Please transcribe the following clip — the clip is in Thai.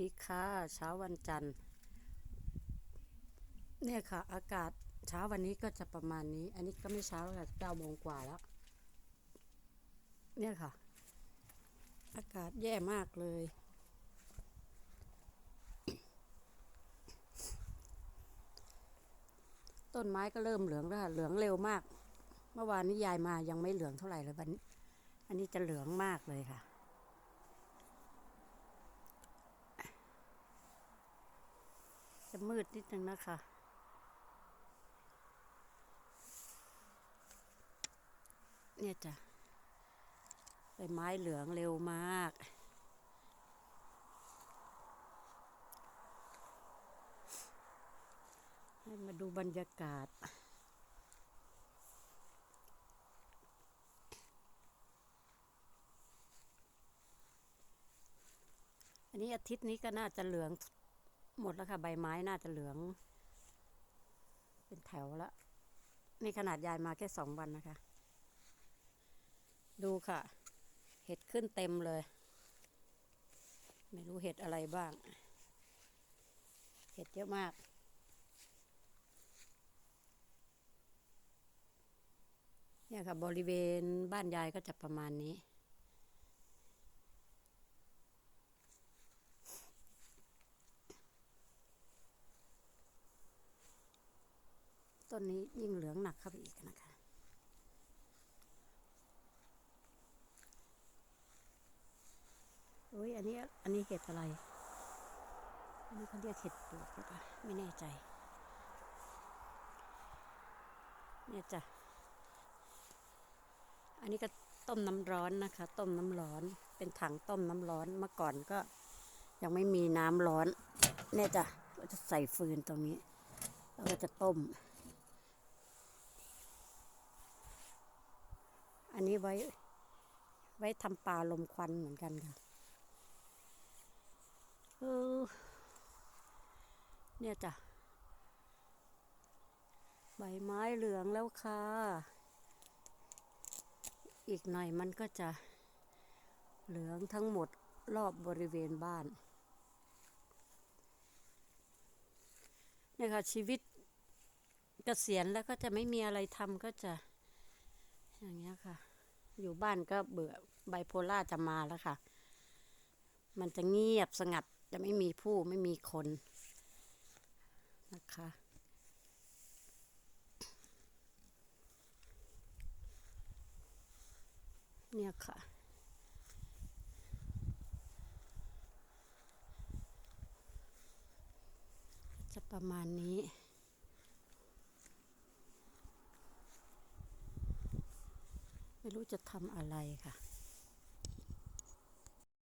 ดีค่ะเช้าวันจันทร์ เนี่ยค่ะ อากาศเช้าวันนี้ก็จะประมาณนี้ อันนี้ก็ไม่เช้าแล้วค่ะเก้าโมงกว่าแล้ว เนี่ยค่ะ อากาศแย่มากเลย ต้นไม้ก็เริ่มเหลืองแล้วค่ะเหลืองเร็วมาก เมื่อวานนี้ยายมายังไม่เหลืองเท่าไหร่เลยวัน อันนี้จะเหลืองมากเลยค่ะ จะ มืดนิดนึงนะคะ เนี่ยจ้ะใบไม้เหลืองเร็วมาก ให้มาดูบรรยากาศอันนี้อาทิตย์นี้ก็น่าจะเหลือง หมดแล้วค่ะ ใบไม้น่าจะเหลือง เป็นแถวแล้ว นี่ขนาดยายมาแค่สองวันนะคะ ดูค่ะ เห็ดขึ้นเต็มเลย ไม่รู้เห็ดอะไรบ้าง เห็ดเยอะมากเนี่ยค่ะบริเวณบ้านยายก็จะประมาณนี้ ต้นนี้ยิ่งเหลืองหนักเข้าไปอีกนะคะ โอ้ยอันนี้อันนี้เห็ดอะไร อันนี้เขาเรียกเห็ดปวกหรือเปล่าไม่แน่ใจ เนี่ยจ้ะ อันนี้ก็ต้มน้ำร้อนนะคะ ต้มน้ำร้อน เป็นถังต้มน้ำร้อน เมื่อก่อนก็ยังไม่มีน้ำร้อน เนี่ยจ้ะก็จะใส่ฟืนตรงนี้แล้วก็จะต้ม อั นี้ไว้ ไว้ทำปลาลมควันเหมือนกันค่ะเออเนี่ยจ้ะ ใบไม้เหลืองแล้วค่ะ อีกหน่อยมันก็จะเหลืองทั้งหมดรอบบริเวณบ้านเนี่ยค่ะชีวิตเกษียณแล้วก็จะไม่มีอะไรทำก็จะอย่างเงี้ยค่ะ อยู่บ้านก็เบื่อไบโพล่าจะมาแล้วค่ะ มันจะเงียบสงัดจะไม่มีผู้ไม่มีคนนะคะ เนี่ยค่ะจะประมาณนี้ ไม่ รู้จะทำอะไรค่ะ